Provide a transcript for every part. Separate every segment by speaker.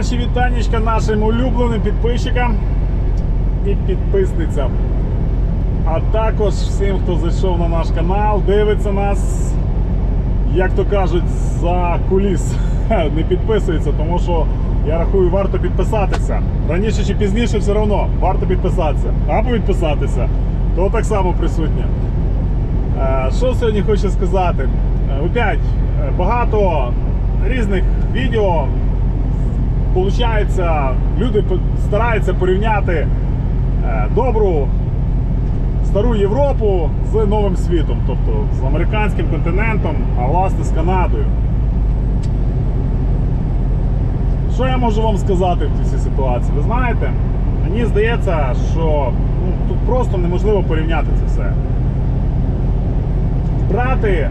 Speaker 1: Наші вітаннячка нашим улюбленим підписчикам і підписницям. А також всім, хто зайшов на наш канал, дивиться нас, як то кажуть, за куліс. Не підписується, тому що я рахую, варто підписатися. Раніше чи пізніше все одно варто підписатися. Або відписатися. То так само присутнє. Е, Що сьогодні хочу сказати? Е, Опять е, багато різних відео. Получається, люди стараються порівняти е, добру стару Європу з новим світом, тобто з американським континентом, а власне з Канадою. Що я можу вам сказати в цій ситуації? Ви знаєте, мені здається, що ну, тут просто неможливо порівняти це все брати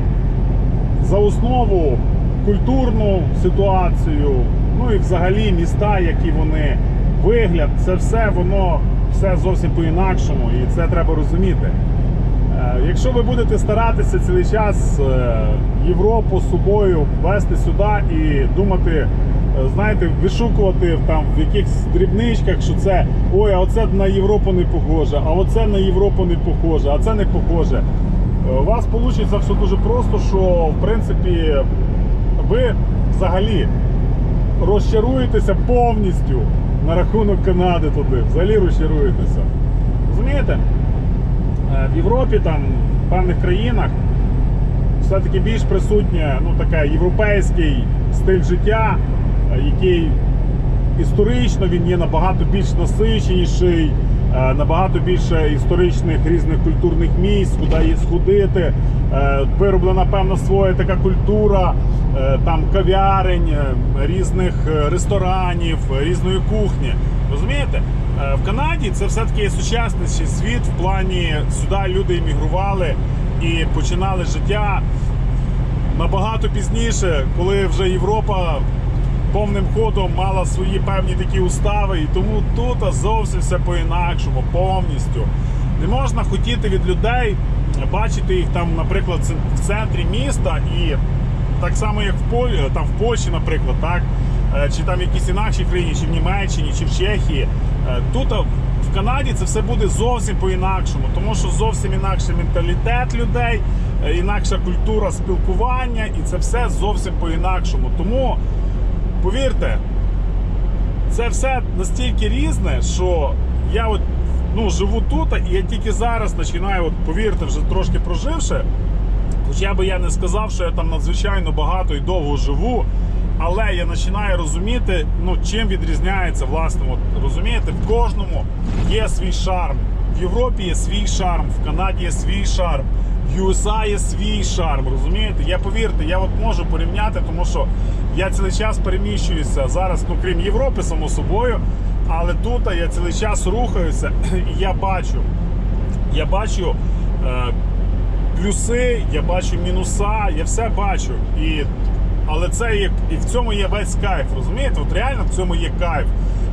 Speaker 1: за основу культурну ситуацію, ну і взагалі міста, які вони вигляд, це все воно все зовсім по-інакшому, і це треба розуміти. Е, Якщо ви будете старатися цілий час е, Європу з собою вести сюди і думати, е, знаєте, вишукувати там в якихось дрібничках, що це ой, а оце на Європу не похоже, а оце на Європу не похоже, а це не похоже. У вас вийде все дуже просто, що в принципі ви взагалі розчаруєтеся повністю на рахунок Канади туди. Взагалі розчаруєтеся. Розумієте? Е, В Європі, там, в певних країнах, все-таки більш присутнє ну, така, європейський стиль життя, е, який історично він є набагато більш насиченіший, набагато більше історичних різних культурних місць, куди є сходити. Е, Вироблена певна своя така культура, е, там кав'ярень, е, різних е, ресторанів, е, різної кухні. Розумієте? Е, В Канаді це все-таки сучасніший світ в плані сюди люди іммігрували і починали життя набагато пізніше, коли вже Європа повним ходом мала свої певні такі устави, і тому тут зовсім все по-інакшому, повністю. Не можна хотіти від людей бачити їх там, наприклад, в центрі міста, і так само, як в Полі, там в Польщі, наприклад, так, е, чи там в якійсь інакшій країні, чи в Німеччині, чи в Чехії. Е, Тут в Канаді це все буде зовсім по-інакшому, тому що зовсім інакший менталітет людей, е, інакша культура спілкування, і це все зовсім по-інакшому. Тому повірте, це все настільки різне, що я от ну, живу тут, і я тільки зараз починаю, от, повірте, вже трошки проживши. Хоча би я не сказав, що я там надзвичайно багато і довго живу, але я починаю розуміти, ну, чим відрізняється власне. От, розумієте, в кожному є свій шарм. В Європі є свій шарм, в Канаді є свій шарм, в USA є свій шарм. Розумієте? Я повірте, я от можу порівняти, тому що я цілий час переміщуюся зараз, ну крім Європи, само собою. Але тут я цілий час рухаюся, і я бачу, я бачу. Е, плюси, я бачу мінуса, я все бачу. І, але це є, і в цьому є весь кайф, розумієте? От реально в цьому є кайф.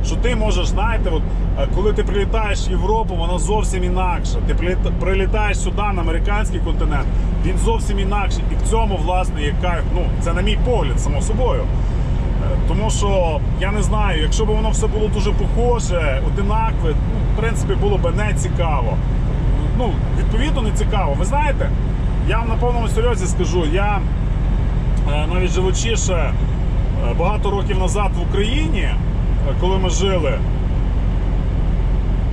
Speaker 1: Що ти можеш, знаєте, от, е, коли ти прилітаєш в Європу, вона зовсім інакша. Ти приліта- прилітаєш сюди на американський континент, він зовсім інакший. І в цьому, власне, кайф. Ну, це на мій погляд, само собою. Е, Тому що я не знаю, якщо б воно все було дуже похоже, одинакове, ну, в принципі, було б не цікаво. Ну, відповідно, не цікаво. Ви знаєте, я вам на повному серйозі скажу, я е, навіть живучи ще багато років назад в Україні, коли ми жили,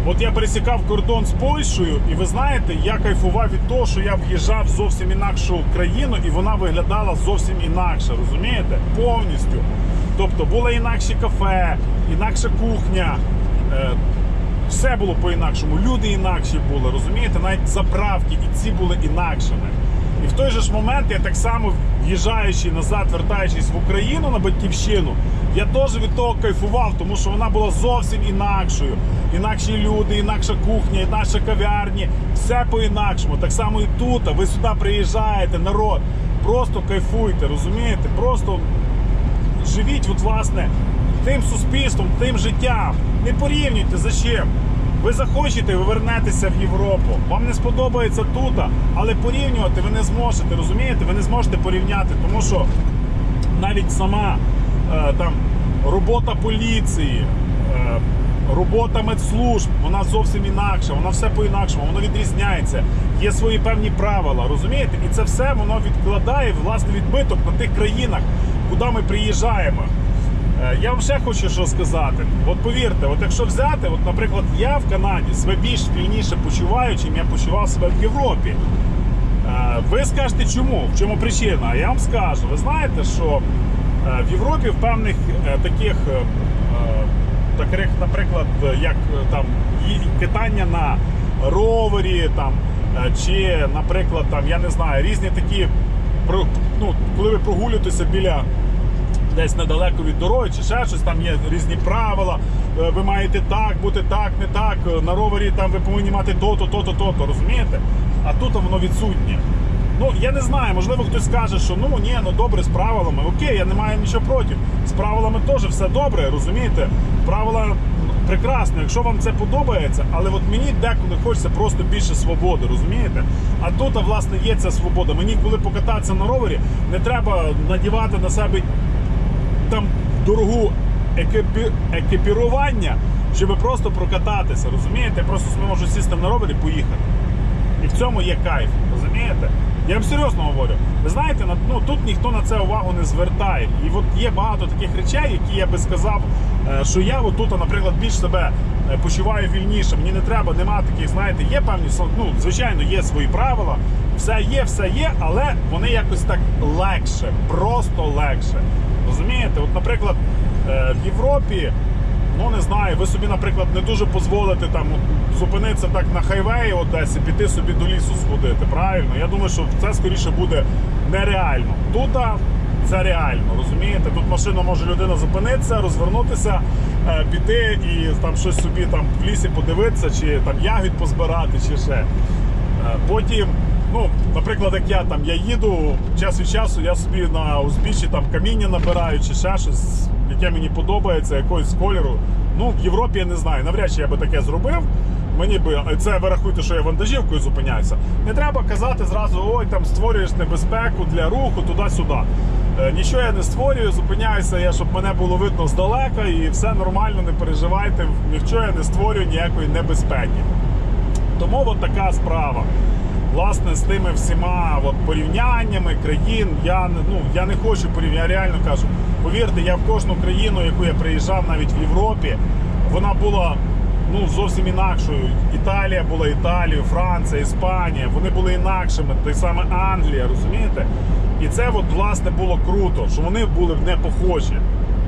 Speaker 1: От я пересікав кордон з Польщею, і ви знаєте, я кайфував від того, що я в'їжджав зовсім інакшу країну, і вона виглядала зовсім інакше, розумієте? Повністю. Тобто було інакші кафе, інакша кухня. е, Все було по-інакшому. Люди інакші були, розумієте? Навіть заправки і ці були інакшими. І в той же ж момент я так само в'їжджаючи назад, вертаючись в Україну на батьківщину, я теж від того кайфував, тому що вона була зовсім інакшою. Інакші люди, інакша кухня, інакша кав'ярні, все по-інакшому. Так само і тут. Ви сюди приїжджаєте, народ. Просто кайфуйте, розумієте? Просто живіть, от, власне, тим суспільством, тим життям. Не порівнюйте за чим. Ви захочете, ви вернетеся в Європу. Вам не сподобається тут, але порівнювати ви не зможете, розумієте? Ви не зможете порівняти, тому що навіть сама там робота поліції, е, робота медслужб, вона зовсім інакша, вона все по-інакшому, воно відрізняється. Є свої певні правила, розумієте? І це все воно відкладає власне відбиток на тих країнах, куди ми приїжджаємо. Е, Я вам ще хочу що сказати. От повірте, от якщо взяти, от, наприклад, я в Канаді себе більш вільніше почуваю, чим я почував себе в Європі. Е, Ви скажете, чому? В чому причина? А я вам скажу. Ви знаєте, що е, в Європі в певних е, таких, е, е, таких, наприклад, е, як е, там катання на ровері, там, е, чи, наприклад, там, я не знаю, різні такі, ну, коли ви прогулюєтеся біля десь недалеко від дороги, чи ще щось, там є різні правила. Е, Ви маєте так, бути так, не так. Е, На ровері там ви повинні мати то-то, то-то, то-то, розумієте? А тут воно відсутнє. Ну, я не знаю, можливо, хтось скаже, що ну ні, ну добре з правилами. Окей, я не маю нічого проти. З правилами теж все добре, розумієте? Правила прекрасно, якщо вам це подобається, але от мені деколи хочеться просто більше свободи, розумієте? А тут, власне, є ця свобода. Мені, коли покататися на ровері, не треба надівати на себе там дорогу екіпі... екіпірування, щоб просто прокататися. Розумієте? Я просто можу сісти на ровер і поїхати. І в цьому є кайф, розумієте? Я вам серйозно говорю. Ви знаєте, ну, тут ніхто на це увагу не звертає. І от є багато таких речей, які я би сказав, е, що я от тут, наприклад, більш себе е, почуваю вільніше. Мені не треба, нема таких, знаєте, є певні, ну, звичайно, є свої правила. Все є, все є, але вони якось так легше, просто легше. Розумієте? От, наприклад, е, в Європі Ну не знаю, ви собі, наприклад, не дуже дозволите там зупинитися так на хайвеї Одесі, піти собі до лісу сходити. Правильно? Я думаю, що це скоріше буде нереально. Тут це реально, розумієте? Тут машина може людина зупинитися, розвернутися, е, піти і там щось собі там в лісі подивитися, чи там ягід позбирати, чи ще. Е, Потім, ну, наприклад, як я там я їду час від часу, я собі на узбіччі там каміння набираю чи ще щось, яке мені подобається, якогось кольору. Ну, в Європі я не знаю. Навряд чи я би таке зробив. Мені би це ви рахуєте, що я вантажівкою зупиняюся. Не треба казати зразу, ой, там створюєш небезпеку для руху туди-сюди. Е, Нічого я не створюю, зупиняюся я, щоб мене було видно здалека, і все нормально, не переживайте. Нічого я не створюю ніякої небезпеки. Тому от така справа. Власне, з тими всіма от, порівняннями країн я не ну я не хочу порівняти. Я реально кажу. Повірте, я в кожну країну, яку я приїжджав навіть в Європі, вона була ну зовсім інакшою. Італія була Італією, Франція, Іспанія. Вони були інакшими. Та й саме Англія, розумієте? І це от, власне було круто, що вони були не похожі.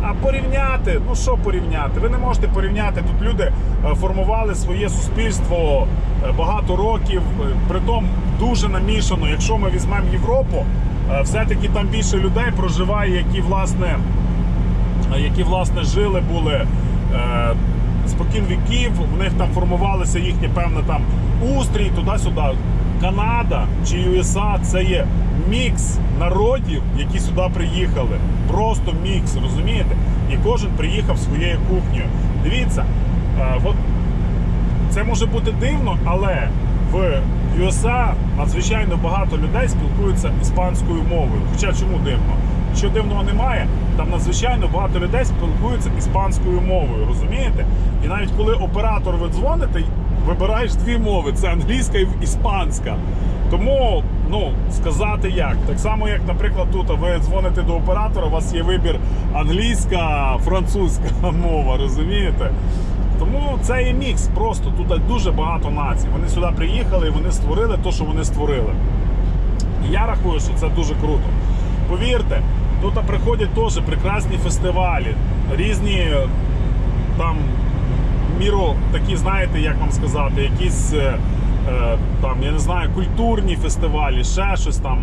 Speaker 1: А порівняти, ну що порівняти? Ви не можете порівняти. Тут люди е, формували своє суспільство е, багато років, е, притом дуже намішано. Якщо ми візьмемо Європу, все-таки там більше людей проживає, які власне, які власне жили були. Спокін віків, в них там формувалися їхні певне там устрій, туди-сюди. Канада чи USA це є мікс народів, які сюди приїхали. Просто мікс, розумієте? І кожен приїхав своєю кухнею. Дивіться, е, от це може бути дивно, але в USA надзвичайно багато людей спілкуються іспанською мовою. Хоча чому дивно? Що дивного немає, там надзвичайно багато людей спілкуються іспанською мовою, розумієте? І навіть коли оператор ви дзвоните, вибираєш дві мови: це англійська і іспанська. Тому, ну, сказати як. Так само, як, наприклад, тут ви дзвоните до оператора, у вас є вибір англійська, французька мова, розумієте? Тому це є мікс. Просто тут дуже багато націй. Вони сюди приїхали і вони створили те, що вони створили. І я рахую, що це дуже круто. Повірте, тут приходять теж прекрасні фестивалі, різні там міро, такі, знаєте, як вам сказати, якісь е, е, там, я не знаю, культурні фестивалі, ще щось там.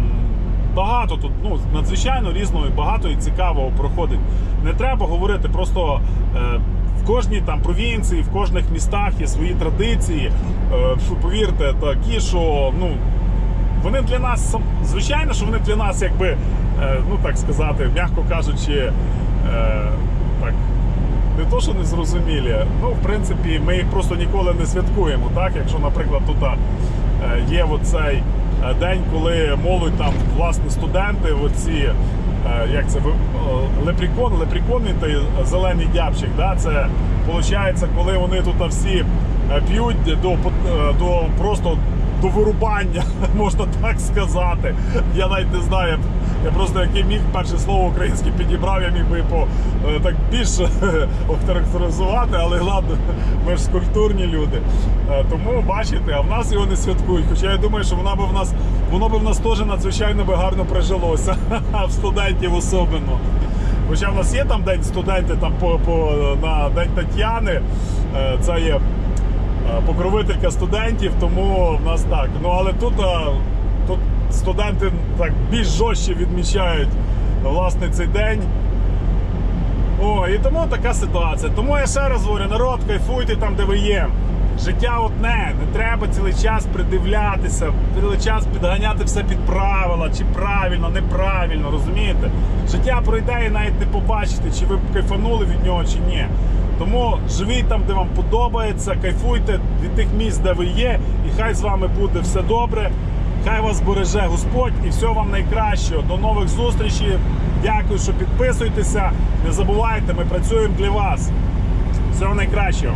Speaker 1: Багато тут, ну, надзвичайно різного, і багато і цікавого проходить. Не треба говорити, просто е, в кожній там провінції, в кожних містах є свої традиції. Повірте, такі, що ну, вони для нас звичайно, що вони для нас, якби, ну так сказати, м'яко кажучи, так. Не то, що не зрозумілі, ну, в принципі, ми їх просто ніколи не святкуємо. Так? Якщо, наприклад, тут е, є оцей е, день, коли молодь там, власне, студенти, оці, е, як це лепрекон, лепрекон той зелений дябчик. Да? Це виходить, коли вони тут всі п'ють до, до просто до вирубання, можна так сказати. Я навіть не знаю. Я просто яке міг перше слово українське підібрав, я міг би по е, так більше охарактеризувати, але ладно, ми ж культурні люди. Е, Тому бачите, а в нас його не святкують. Хоча я думаю, що вона би в нас воно би в нас теж надзвичайно би гарно прижилося, в студентів особливо. Хоча в нас є там день студентів там по, по на День Тетяни. е, Це є покровителька студентів, тому в нас так. Ну але тут студенти так більш жорстче відмічають власне цей день. О, і тому така ситуація. Тому я ще раз говорю, народ, кайфуйте там, де ви є. Життя одне, не треба цілий час придивлятися, цілий час підганяти все під правила, чи правильно, неправильно, розумієте? Життя пройде і навіть не побачите, чи ви кайфанули від нього, чи ні. Тому живіть там, де вам подобається, кайфуйте від тих місць, де ви є, і хай з вами буде все добре. Хай вас береже Господь і всього вам найкращого. До нових зустрічей. Дякую, що підписуєтеся. Не забувайте, ми працюємо для вас. Всього найкращого.